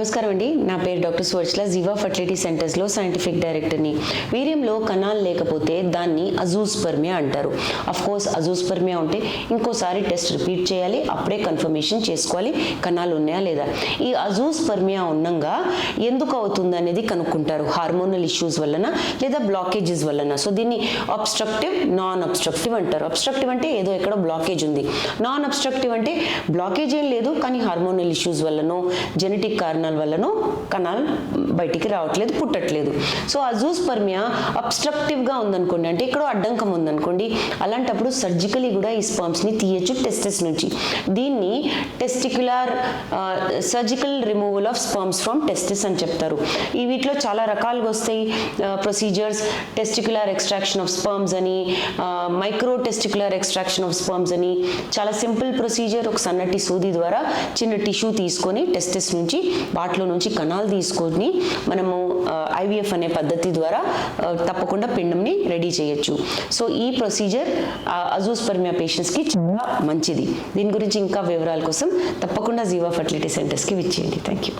నమస్కారం అండి. నా పేరు డాక్టర్ సువర్చల జీవా ఫర్టిలిటీ సెంటర్స్లో సైంటిఫిక్ డైరెక్టర్ని. వీర్యంలో కణాలు లేకపోతే దాన్ని అజూస్పర్మియా అంటారు. అఫ్ కోర్స్ అజూస్పర్మియా ఉంటే ఇంకోసారి టెస్ట్ రిపీట్ చేయాలి. అప్పుడే కన్ఫర్మేషన్ చేసుకోవాలి. కణాలు ఉన్నాయా లేదా? ఈ అజూస్పర్మియా ఉన్నంగా ఎందుకు అవుతుంది అనేది కనుక్కుంటారు. హార్మోనల్ ఇష్యూస్ వలన లేదా బ్లాకేజెస్ వలన సో దీన్ని అబ్స్ట్రక్టివ్ నాన్ అబ్స్ట్రక్టివ్ అంటారు. అబ్స్ట్రక్టివ్ అంటే ఏదో ఎక్కడో బ్లాకేజ్ ఉంది. నాన్ అబ్స్ట్రక్టివ్ అంటే బ్లాకేజ్ ఏం లేదు కానీ హార్మోనల్ ఇష్యూస్ వల్లనో జెనెటిక్ కారణం కారణాల వల్లనో కణాలు బయటికి రావట్లేదు పుట్టట్లేదు. సో అజూస్పర్మియా అబ్స్ట్రక్టివ్గా ఉందనుకోండి అంటే ఇక్కడ అడ్డంకం ఉందనుకోండి అలాంటప్పుడు సర్జికలీ కూడా ఈ స్పర్మ్స్ని తీయచ్చు టెస్టెస్ నుంచి. దీన్ని testicular surgical removal of sperms from testis అని చెప్తారు. ఈ వీటిలో చాలా రకాలుగా వస్తాయి procedures testicular extraction of sperms అని micro testicular extraction of sperms అని. చాలా సింపుల్ ప్రొసీజర్ ఒక సన్నటి సూది ద్వారా చిన్న టిష్యూ తీసుకొని టెస్టిస్ నుంచి వాటిలో నుంచి కణాలు తీసుకొని మనము ఐవీఎఫ్ అనే పద్ధతి ద్వారా తప్పకుండా పిండంని రెడీ చేయొచ్చు. సో ఈ ప్రొసీజర్ అజూస్పర్మియా పేషెంట్స్కి చాలా మంచిది. దీని గురించి ఇంకా వివరాల కోసం తప్పకుండా జీవా ఫర్టిలిటీ సెంటర్స్కి విచ్చేయండి థ్యాంక్ యూ